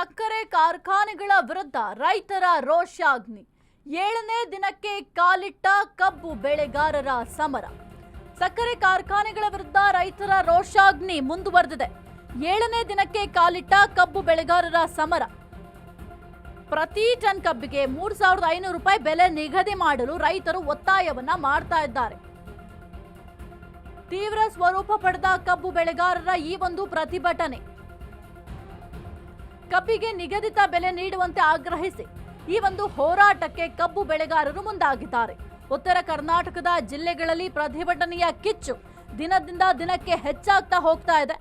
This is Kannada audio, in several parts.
ಸಕ್ಕರೆ ಕಾರ್ಖಾನೆಗಳ ವಿರುದ್ಧ ರೈತರ ರೋಷಾಗ್ನಿ. ಏಳನೇ ದಿನಕ್ಕೆ ಕಾಲಿಟ್ಟ ಕಬ್ಬು ಬೆಳೆಗಾರರ ಸಮರ. ಸಕ್ಕರೆ ಕಾರ್ಖಾನೆಗಳ ವಿರುದ್ಧ ರೈತರ ರೋಷಾಗ್ನಿ ಮುಂದುವರೆದಿದೆ. ಏಳನೇ ದಿನಕ್ಕೆ ಕಾಲಿಟ್ಟ ಕಬ್ಬು ಬೆಳೆಗಾರರ ಸಮರ. ಪ್ರತಿ ಟನ್ ಕಬ್ಬಿಗೆ ಮೂರು ಸಾವಿರದ ಐನೂರು ರೂಪಾಯಿ ಬೆಲೆ ನಿಗದಿ ಮಾಡಲು ರೈತರು ಒತ್ತಾಯವನ್ನ ಮಾಡ್ತಾ ಇದ್ದಾರೆ. ತೀವ್ರ ಸ್ವರೂಪ ಪಡೆದ ಕಬ್ಬು ಬೆಳೆಗಾರರ ಈ ಒಂದು ಪ್ರತಿಭಟನೆ. ಕಬ್ಬಿಗೆ ನಿಗದಿತ ಬೆಲೆ ನೀಡುವಂತೆ ಆಗ್ರಹಿಸಿ ಈ ಒಂದು ಹೋರಾಟಕ್ಕೆ ಕಬ್ಬು ಬೆಳೆಗಾರರು ಮುಂದಾಗಿದ್ದಾರೆ. ಉತ್ತರ ಕರ್ನಾಟಕದ ಜಿಲ್ಲೆಗಳಲ್ಲಿ ಪ್ರತಿಭಟನೆಯ ಕಿಚ್ಚು ದಿನದಿಂದ ದಿನಕ್ಕೆ ಹೆಚ್ಚಾಗ್ತಾ ಹೋಗ್ತಾ ಇದೆ.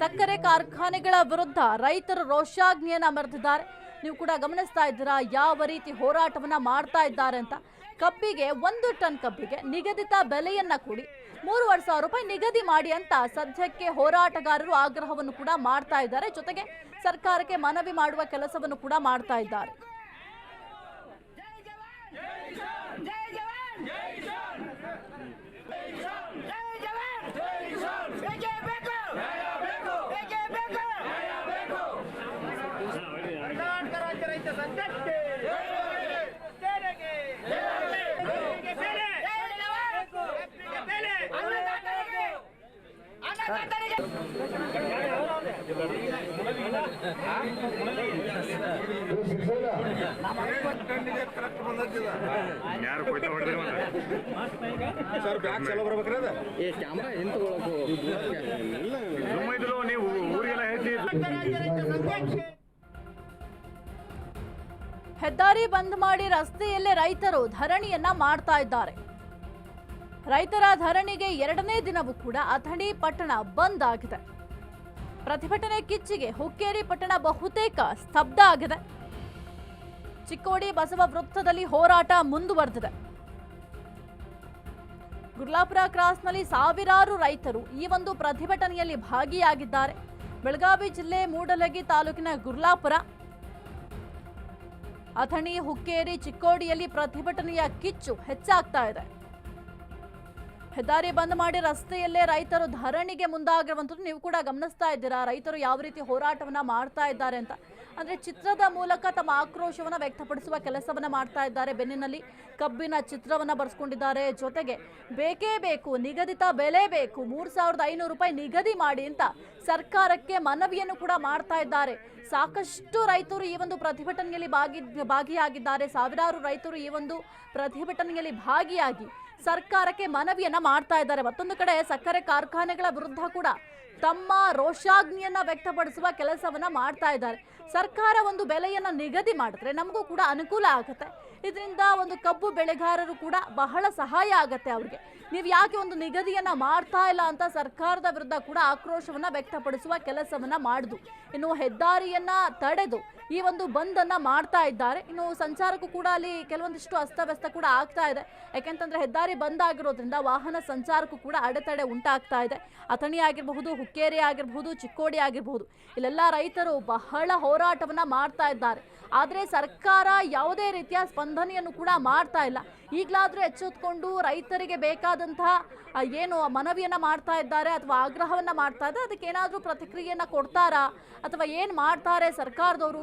ಸಕ್ಕರೆ ಕಾರ್ಖಾನೆಗಳ ವಿರುದ್ಧ ರೈತರು ರೋಷಾಗ್ನಿಯನ್ನ ಮೆರೆದಿದ್ದಾರೆ. ನೀವು ಕೂಡ ಗಮನಿಸ್ತಾ ಇದ್ದೀರಾ? ಯಾವ ರೀತಿ ಹೋರಾಟವನ್ನ ಮಾಡ್ತಾ ಇದ್ದಾರೆ ಅಂತ? ಕಬ್ಬಿಗೆ ಒಂದು ಟನ್ ಕಬ್ಬಿಗೆ ನಿಗದಿತ ಬೆಲೆಯನ್ನ ಕೂಡಿ ಮೂರುವರೆ ಸಾವಿರ ರೂಪಾಯಿ ನಿಗದಿ ಮಾಡಿ ಅಂತ ಸದ್ಯಕ್ಕೆ ಹೋರಾಟಗಾರರು ಆಗ್ರಹವನ್ನು ಕೂಡ ಮಾಡ್ತಾ ಇದ್ದಾರೆ. ಜೊತೆಗೆ ಸರ್ಕಾರಕ್ಕೆ ಮನವಿ ಮಾಡುವ ಕೆಲಸವನ್ನು ಕೂಡ ಮಾಡ್ತಾ ಇದ್ದಾರೆ ಕರ್ನಾಟಕ ರಾಜ್ಯ ರೈತ ಸಂಘಕ್ಕೆ ಸೇನೆಗೆ ಬೆಲೆಗೆ ಬೆಲೆ ಬೆಲೆಗೆ ಬೆಲೆ ಹೆದ್ದಾರಿ ಬಂದ್ ಮಾಡಿ ರಸ್ತೆಯಲ್ಲೇ ರೈತರು ಧರಣಿಯನ್ನ ಮಾಡ್ತಾ ಇದ್ದಾರೆ. ರೈತರ ಧರಣಿಗೆ ಎರಡನೇ ದಿನವೂ ಕೂಡ ಅಥಣಿ ಪಟ್ಟಣ ಬಂದ್ ಆಗಿದೆ. ಪ್ರತಿಭಟನೆ ಕಿಚ್ಚಿಗೆ ಹುಕ್ಕೇರಿ ಪಟ್ಟಣ ಬಹುತೇಕ ಸ್ತಬ್ಧ ಆಗಿದೆ. ಚಿಕ್ಕೋಡಿ ಬಸವ ವೃತ್ತದಲ್ಲಿ ಹೋರಾಟ ಮುಂದುವರೆದಿದೆ. ಗುರ್ಲಾಪುರ ಕ್ರಾಸ್ನಲ್ಲಿ ಸಾವಿರಾರು ರೈತರು ಈ ಒಂದು ಪ್ರತಿಭಟನೆಯಲ್ಲಿ ಭಾಗಿಯಾಗಿದ್ದಾರೆ. ಬೆಳಗಾವಿ ಜಿಲ್ಲೆ ಮೂಡಲಗಿ ತಾಲೂಕಿನ ಗುರ್ಲಾಪುರ. ಅಥಣಿ, ಹುಕ್ಕೇರಿ, ಚಿಕ್ಕೋಡಿಯಲ್ಲಿ ಪ್ರತಿಭಟನೆಯ ಕಿಚ್ಚು ಹೆಚ್ಚಾಗ್ತಾ ಇದೆ. ಹೆದ್ದಾರಿ ಬಂದ್ ಮಾಡಿ ರಸ್ತೆಯಲ್ಲೇ ರೈತರು ಧರಣಿಗೆ ಮುಂದಾಗಿರುವಂಥದ್ದು ನೀವು ಕೂಡ ಗಮನಿಸ್ತಾ ಇದ್ದೀರಾ? ರೈತರು ಯಾವ ರೀತಿ ಹೋರಾಟವನ್ನ ಮಾಡ್ತಾ ಇದ್ದಾರೆ ಅಂತ? ಅಂದ್ರೆ ಚಿತ್ರದ ಮೂಲಕ ತಮ್ಮ ಆಕ್ರೋಶವನ್ನ ವ್ಯಕ್ತಪಡಿಸುವ ಕೆಲಸವನ್ನ ಮಾಡ್ತಾ ಇದ್ದಾರೆ. ಬೆನ್ನಿನಲ್ಲಿ ಕಬ್ಬಿನ ಚಿತ್ರವನ್ನ ಬರೆಸ್ಕೊಂಡಿದ್ದಾರೆ. ಜೊತೆಗೆ ಬೇಕೇ ಬೇಕು, ನಿಗದಿತ ಬೆಲೆ ಬೇಕು, ಮೂರು ಸಾವಿರದ ಐನೂರು ರೂಪಾಯಿ ನಿಗದಿ ಮಾಡಿ ಅಂತ ಸರ್ಕಾರಕ್ಕೆ ಮನವಿಯನ್ನು ಕೂಡ ಮಾಡ್ತಾ ಇದ್ದಾರೆ. ಸಾಕಷ್ಟು ರೈತರು ಈ ಒಂದು ಪ್ರತಿಭಟನೆಯಲ್ಲಿ ಭಾಗಿ ಭಾಗಿಯಾಗಿದ್ದಾರೆ. ಸಾವಿರಾರು ರೈತರು ಈ ಒಂದು ಪ್ರತಿಭಟನೆಯಲ್ಲಿ ಭಾಗಿಯಾಗಿ ಸರ್ಕಾರಕ್ಕೆ ಮನವಿಯನ್ನ ಮಾಡ್ತಾ ಇದ್ದಾರೆ. ಮತ್ತೊಂದು ಕಡೆ ಸಕ್ಕರೆ ಕಾರ್ಖಾನೆಗಳ ವಿರುದ್ಧ ಕೂಡ ತಮ್ಮ ರೋಷಾಗ್ನಿಯನ್ನ ವ್ಯಕ್ತಪಡಿಸುವ ಕೆಲಸವನ್ನ ಮಾಡ್ತಾ ಇದ್ದಾರೆ. ಸರ್ಕಾರ ಒಂದು ಬೆಲೆಯನ್ನ ನಿಗದಿ ಮಾಡಿದ್ರೆ ನಮಗೂ ಕೂಡ ಅನುಕೂಲ ಆಗುತ್ತೆ. ಇದರಿಂದ ಒಂದು ಕಬ್ಬು ಬೆಳೆಗಾರರು ಕೂಡ ಬಹಳ ಸಹಾಯ ಆಗುತ್ತೆ ಅವ್ರಿಗೆ. ನೀವು ಯಾಕೆ ಒಂದು ನಿಗದಿಯನ್ನ ಮಾಡ್ತಾ ಇಲ್ಲ ಅಂತ ಸರ್ಕಾರದ ವಿರುದ್ಧ ಕೂಡ ಆಕ್ರೋಶವನ್ನ ವ್ಯಕ್ತಪಡಿಸುವ ಕೆಲಸವನ್ನ ಮಾಡುದು. ಇನ್ನು ಹೆದ್ದಾರಿಯನ್ನ ತಡೆದು ಈ ಒಂದು ಬಂದನ್ನ ಮಾಡ್ತಾ ಇದ್ದಾರೆ. ಇನ್ನು ಸಂಚಾರಕ್ಕೂ ಕೂಡ ಅಲ್ಲಿ ಕೆಲವೊಂದಿಷ್ಟು ಅಸ್ತವ್ಯಸ್ತ ಕೂಡ ಆಗ್ತಾ ಇದೆ. ಯಾಕೆಂತಂದ್ರೆ ಹೆದ್ದಾರಿ ಬಂದ್ ಆಗಿರೋದ್ರಿಂದ ವಾಹನ ಸಂಚಾರಕ್ಕೂ ಕೂಡ ಅಡೆತಡೆ ಉಂಟಾಗ್ತಾ ಇದೆ. ಅಥಣಿ ಆಗಿರಬಹುದು ಹುಕ್ಕೇರಿ ಆಗಿರಬಹುದು ಚಿಕ್ಕೋಡಿ ಆಗಿರಬಹುದು ಇಲ್ಲೆಲ್ಲ ರೈತರು ಬಹಳ ಹೋರಾಟವನ್ನ ಮಾಡ್ತಾ ಇದ್ದಾರೆ. ಆದರೆ ಸರ್ಕಾರ ಯಾವುದೇ ರೀತಿಯ ಸ್ಪಂದನೆಯನ್ನು ಕೂಡ ಮಾಡ್ತಾ ಇಲ್ಲ. ಈಗಲಾದರೂ ಎಚ್ಚೆತ್ಕೊಂಡು ರೈತರಿಗೆ ಬೇಕಾದಂತಹ ಏನು ಮನವಿಯನ್ನು ಮಾಡ್ತಾ ಇದ್ದಾರೆ ಅಥವಾ ಆಗ್ರಹವನ್ನ ಮಾಡ್ತಾ ಇದ್ದಾರೆ ಅದಕ್ಕೆ ಏನಾದರೂ ಪ್ರತಿಕ್ರಿಯೆಯನ್ನ ಕೊಡ್ತಾರಾ? ಅಥವಾ ಏನು ಮಾಡ್ತಾರೆ ಸರ್ಕಾರದವರು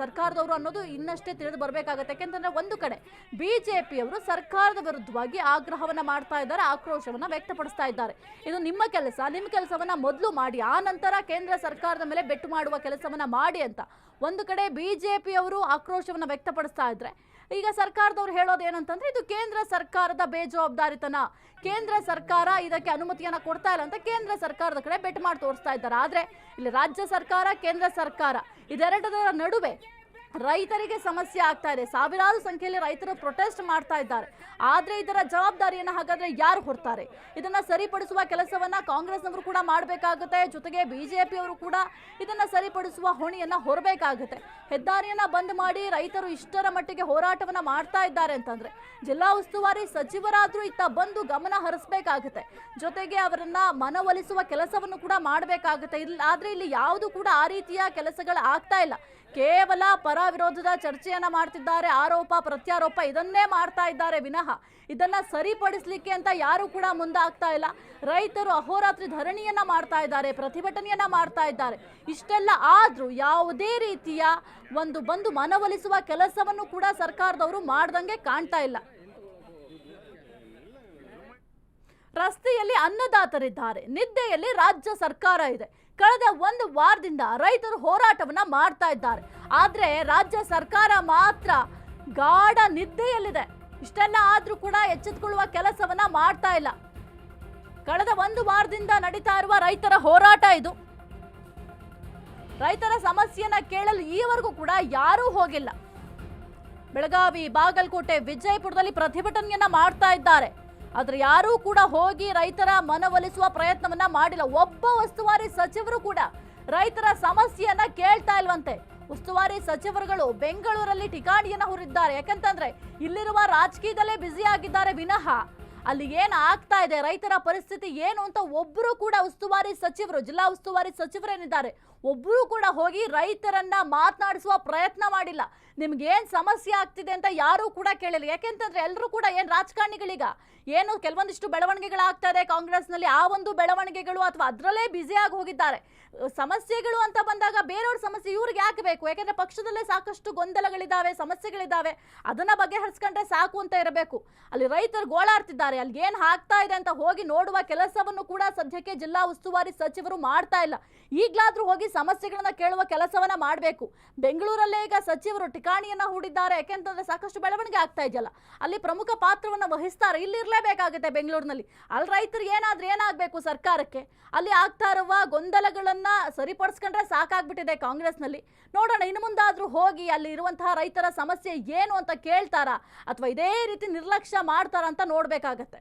ಸರ್ಕಾರದವರು ಅನ್ನೋದು ಇನ್ನಷ್ಟೇ ತಿಳಿದು ಬರಬೇಕಾಗುತ್ತೆ. ಯಾಕೆಂತಂದರೆ ಒಂದು ಕಡೆ ಬಿಜೆಪಿಯವರು ಸರ್ಕಾರದ ವಿರುದ್ಧವಾಗಿ ಆಗ್ರಹವನ್ನ ಮಾಡ್ತಾ ಇದ್ದಾರೆ, ಆಕ್ರೋಶವನ್ನ ವ್ಯಕ್ತಪಡಿಸ್ತಾ ಇದ್ದಾರೆ. ಇದು ನಿಮ್ಮ ಕೆಲಸ, ನಿಮ್ಮ ಕೆಲಸವನ್ನ ಮೊದಲು ಮಾಡಿ, ಆ ನಂತರ ಕೇಂದ್ರ ಸರ್ಕಾರದ ಮೇಲೆ ಬೆಟ್ಟು ಮಾಡುವ ಕೆಲಸವನ್ನ ಮಾಡಿ ಅಂತ. ಒಂದು ಕಡೆ ಬಿಜೆಪಿಯವರು ಆಕ್ರೋಶವನ್ನ ವ್ಯಕ್ತಪಡಿಸ್ತಾ ಇದ್ರೆ, ಈಗ ಸರ್ಕಾರದವ್ರು ಹೇಳೋದು ಏನಂತಂದ್ರೆ, ಇದು ಕೇಂದ್ರ ಸರ್ಕಾರದ ಬೇಜವಾಬ್ದಾರಿತನ. ಕೇಂದ್ರ ಸರ್ಕಾರ ಇದಕ್ಕೆ ಅನುಮತಿಯನ್ನ ಕೊಡ್ತಾ ಇಲ್ಲ ಅಂತ ಕೇಂದ್ರ ಸರ್ಕಾರದ ಕಡೆ ಬೆಟ್ ಮಾಡಿ ತೋರಿಸ್ತಾ ಇದ್ದಾರೆ. ಆದ್ರೆ ಇಲ್ಲಿ ರಾಜ್ಯ ಸರ್ಕಾರ, ಕೇಂದ್ರ ಸರ್ಕಾರ ಇದೆರಡರ ನಡುವೆ ರೈತರಿಗೆ ಸಮಸ್ಯೆ ಆಗ್ತಾ ಇದೆ. ಸಾವಿರಾರು ಸಂಖ್ಯೆಯಲ್ಲಿ ರೈತರು ಪ್ರೊಟೆಸ್ಟ್ ಮಾಡ್ತಾ ಇದ್ದಾರೆ. ಆದರೆ ಇದರ ಜವಾಬ್ದಾರಿಯನ್ನ ಹಾಗಾದ್ರೆ ಯಾರು ಹೊರ್ತಾರೆ? ಇದನ್ನು ಸರಿಪಡಿಸುವ ಕೆಲಸವನ್ನ ಕಾಂಗ್ರೆಸ್ನವರು ಕೂಡ ಮಾಡಬೇಕಾಗುತ್ತೆ. ಜೊತೆಗೆ ಬಿಜೆಪಿಯವರು ಕೂಡ ಇದನ್ನು ಸರಿಪಡಿಸುವ ಹೊಣೆಯನ್ನ ಹೊರಬೇಕಾಗುತ್ತೆ. ಹೆದ್ದಾರಿಯನ್ನ ಬಂದ್ ಮಾಡಿ ರೈತರು ಇಷ್ಟರ ಮಟ್ಟಿಗೆ ಹೋರಾಟವನ್ನ ಮಾಡ್ತಾ ಇದ್ದಾರೆ ಅಂತಂದ್ರೆ, ಜಿಲ್ಲಾ ಉಸ್ತುವಾರಿ ಸಚಿವರಾದರೂ ಇತ್ತ ಬಂದು ಗಮನ ಹರಿಸಬೇಕಾಗುತ್ತೆ. ಜೊತೆಗೆ ಅವರನ್ನು ಮನವೊಲಿಸುವ ಕೆಲಸವನ್ನು ಕೂಡ ಮಾಡಬೇಕಾಗುತ್ತೆ. ಇಲ್ಲಿ ಆದರೆ ಇಲ್ಲಿ ಯಾವುದು ಕೂಡ ಆ ರೀತಿಯ ಕೆಲಸಗಳು ಆಗ್ತಾ ಇಲ್ಲ. ಕೇವಲ ಪರ ವಿರೋಧದ ಚರ್ಚೆಯನ್ನ ಮಾಡ್ತಿದ್ದಾರೆ, ಆರೋಪ, ಪ್ರತ್ಯಾರೋಪ ಇದನ್ನೇ ಮಾಡ್ತಾ ಇದ್ದಾರೆ ವಿನಃ ಇದನ್ನ ಸರಿಪಡಿಸಲಿಕ್ಕೆ ಅಂತ ಯಾರು ಕೂಡ ಮುಂದಾಗ್ತಾ ಇಲ್ಲ. ರೈತರು ಅಹೋರಾತ್ರಿ ಧರಣಿಯನ್ನ ಮಾಡ್ತಾ ಇದ್ದಾರೆ, ಪ್ರತಿಭಟನೆಯನ್ನ ಮಾಡ್ತಾ ಇದ್ದಾರೆ. ಇಷ್ಟೆಲ್ಲ ಆದ್ರೂ ಯಾವುದೇ ರೀತಿಯ ಒಂದು ಬಂದು ಮನವೊಲಿಸುವ ಕೆಲಸವನ್ನು ಕೂಡ ಸರ್ಕಾರದವರು ಮಾಡ್ದಂಗೆ ಕಾಣ್ತಾ ಇಲ್ಲ. ರಸ್ತೆಯಲ್ಲಿ ಅನ್ನದಾತರಿದ್ದಾರೆ. ನಿದ್ದೆಯಲ್ಲಿ ರಾಜ್ಯ ಸರ್ಕಾರ ಇದೆ. ಕಳೆದ ಒಂದು ವಾರದಿಂದ ರೈತರು ಹೋರಾಟವನ್ನ ಮಾಡ್ತಾ ಇದ್ದಾರೆ. ಆದ್ರೆ ರಾಜ್ಯ ಸರ್ಕಾರ ಮಾತ್ರ ಗಾಢ ನಿದ್ದೆಯಲ್ಲಿದೆ. ಇಷ್ಟೆಲ್ಲ ಆದ್ರೂ ಕೂಡ ಎಚ್ಚೆತ್ತುಕೊಳ್ಳುವ ಕೆಲಸವನ್ನ ಮಾಡ್ತಾ ಇಲ್ಲ. ಕಳೆದ ಒಂದು ವಾರದಿಂದ ನಡೀತಾ ಇರುವ ರೈತರ ಹೋರಾಟ ಇದು. ರೈತರ ಸಮಸ್ಯೆಯನ್ನ ಕೇಳಲು ಈವರೆಗೂ ಕೂಡ ಯಾರೂ ಹೋಗಿಲ್ಲ. ಬೆಳಗಾವಿ, ಬಾಗಲಕೋಟೆ, ವಿಜಯಪುರದಲ್ಲಿ ಪ್ರತಿಭಟನೆಯನ್ನ ಮಾಡ್ತಾ ಇದ್ದಾರೆ. ಆದ್ರೆ ಯಾರೂ ಕೂಡ ಹೋಗಿ ರೈತರ ಮನವೊಲಿಸುವ ಪ್ರಯತ್ನವನ್ನ ಮಾಡಿಲ್ಲ. ಒಬ್ಬ ಉಸ್ತುವಾರಿ ಸಚಿವರು ಕೂಡ ರೈತರ ಸಮಸ್ಯೆಯನ್ನ ಕೇಳ್ತಾ ಇಲ್ವಂತೆ. ಉಸ್ತುವಾರಿ ಸಚಿವರುಗಳು ಬೆಂಗಳೂರಲ್ಲಿ ಠಿಕಾಣಿಯನ್ನ ಹುರಿದ್ದಾರೆ ಯಾಕಂತಂದ್ರೆ ಇಲ್ಲಿರುವ ರಾಜಕೀಯದಲ್ಲೇ ಬ್ಯುಸಿ ಆಗಿದ್ದಾರೆ ವಿನಃ ಅಲ್ಲಿ ಏನು ಆಗ್ತಾ ಇದೆ? ರೈತರ ಪರಿಸ್ಥಿತಿ ಏನು ಅಂತ ಒಬ್ಬರು ಕೂಡ ಉಸ್ತುವಾರಿ ಸಚಿವರು, ಜಿಲ್ಲಾ ಉಸ್ತುವಾರಿ ಸಚಿವರೇನಿದ್ದಾರೆ ಒಬ್ಬರು ಕೂಡ ಹೋಗಿ ರೈತರನ್ನ ಮಾತನಾಡಿಸುವ ಪ್ರಯತ್ನ ಮಾಡಿಲ್ಲ. ನಿಮ್ಗೆ ಏನ್ ಸಮಸ್ಯೆ ಆಗ್ತಿದೆ ಅಂತ ಯಾರೂ ಕೂಡ ಕೇಳಿಲ್ಲ. ಯಾಕೆಂತಂದ್ರೆ ಎಲ್ಲರೂ ಕೂಡ ಏನು ರಾಜಕಾರಣಿಗಳೀಗ? ಏನು ಕೆಲವೊಂದಿಷ್ಟು ಬೆಳವಣಿಗೆಗಳಾಗ್ತಾ ಇದೆ ಕಾಂಗ್ರೆಸ್ನಲ್ಲಿ. ಆ ಒಂದು ಬೆಳವಣಿಗೆಗಳು ಅಥವಾ ಅದರಲ್ಲೇ ಬ್ಯುಸಿಯಾಗಿ ಹೋಗಿದ್ದಾರೆ. ಸಮಸ್ಯೆಗಳು ಅಂತ ಬಂದಾಗ ಬೇರೆಯವ್ರ ಸಮಸ್ಯೆ ಇವ್ರಿಗೆ ಯಾಕೆ ಬೇಕು? ಯಾಕೆಂದ್ರೆ ಪಕ್ಷದಲ್ಲೇ ಸಾಕಷ್ಟು ಗೊಂದಲಗಳಿದ್ದಾವೆ, ಸಮಸ್ಯೆಗಳಿದ್ದಾವೆ. ಅದನ್ನ ಬಗೆಹರಿಸ್ಕೊಂಡ್ರೆ ಸಾಕು ಅಂತ ಇರಬೇಕು. ಅಲ್ಲಿ ರೈತರು ಗೋಳಾಡ್ತಿದ್ದಾರೆ. ಅಲ್ಲಿ ಏನು ಆಗ್ತಾ ಇದೆ ಅಂತ ಹೋಗಿ ನೋಡುವ ಕೆಲಸವನ್ನು ಕೂಡ ಸದ್ಯಕ್ಕೆ ಜಿಲ್ಲಾ ಉಸ್ತುವಾರಿ ಸಚಿವರು ಮಾಡ್ತಾ ಇಲ್ಲ. ಈಗಲಾದರೂ ಹೋಗಿ ಸಮಸ್ಯೆಗಳನ್ನ ಕೇಳುವ ಕೆಲಸವನ್ನ ಮಾಡಬೇಕು. ಬೆಂಗಳೂರಲ್ಲೇ ಈಗ ಸಚಿವರು ಠಿಕಾಣಿಯನ್ನ ಹೂಡಿದ್ದಾರೆ. ಯಾಕೆಂತಂದ್ರೆ ಸಾಕಷ್ಟು ಬೆಳವಣಿಗೆ ಆಗ್ತಾ ಇದೆಯಲ್ಲ. ಅಲ್ಲಿ ಪ್ರಮುಖ ಪಾತ್ರವನ್ನ ವಹಿಸ್ತಾರೆ. ಇಲ್ಲಿ ಇರ್ಲೇಬೇಕಾಗುತ್ತೆ ಬೆಂಗಳೂರಿನಲ್ಲಿ. ಅಲ್ಲಿ ರೈತರು ಏನಾದ್ರೂ ಏನಾಗಬೇಕು ಸರ್ಕಾರಕ್ಕೆ? ಅಲ್ಲಿ ಆಗ್ತಾ ಇರುವ ಗೊಂದಲಗಳನ್ನ ಸರಿಪಡಿಸ್ಕೊಂಡ್ರೆ ಸಾಕಾಗ್ಬಿಟ್ಟಿದೆ ಕಾಂಗ್ರೆಸ್ನಲ್ಲಿ. ನೋಡೋಣ, ಇನ್ನು ಮುಂದಾದರೂ ಹೋಗಿ ಅಲ್ಲಿ ಇರುವಂತಹ ರೈತರ ಸಮಸ್ಯೆ ಏನು ಅಂತ ಕೇಳ್ತಾರಾ? ಅಥವಾ ಇದೇ ರೀತಿ ನಿರ್ಲಕ್ಷ್ಯ ಮಾಡ್ತಾರಾ ಅಂತ ನೋಡ್ಬೇಕಾಗತ್ತೆ. ಆಗುತ್ತೆ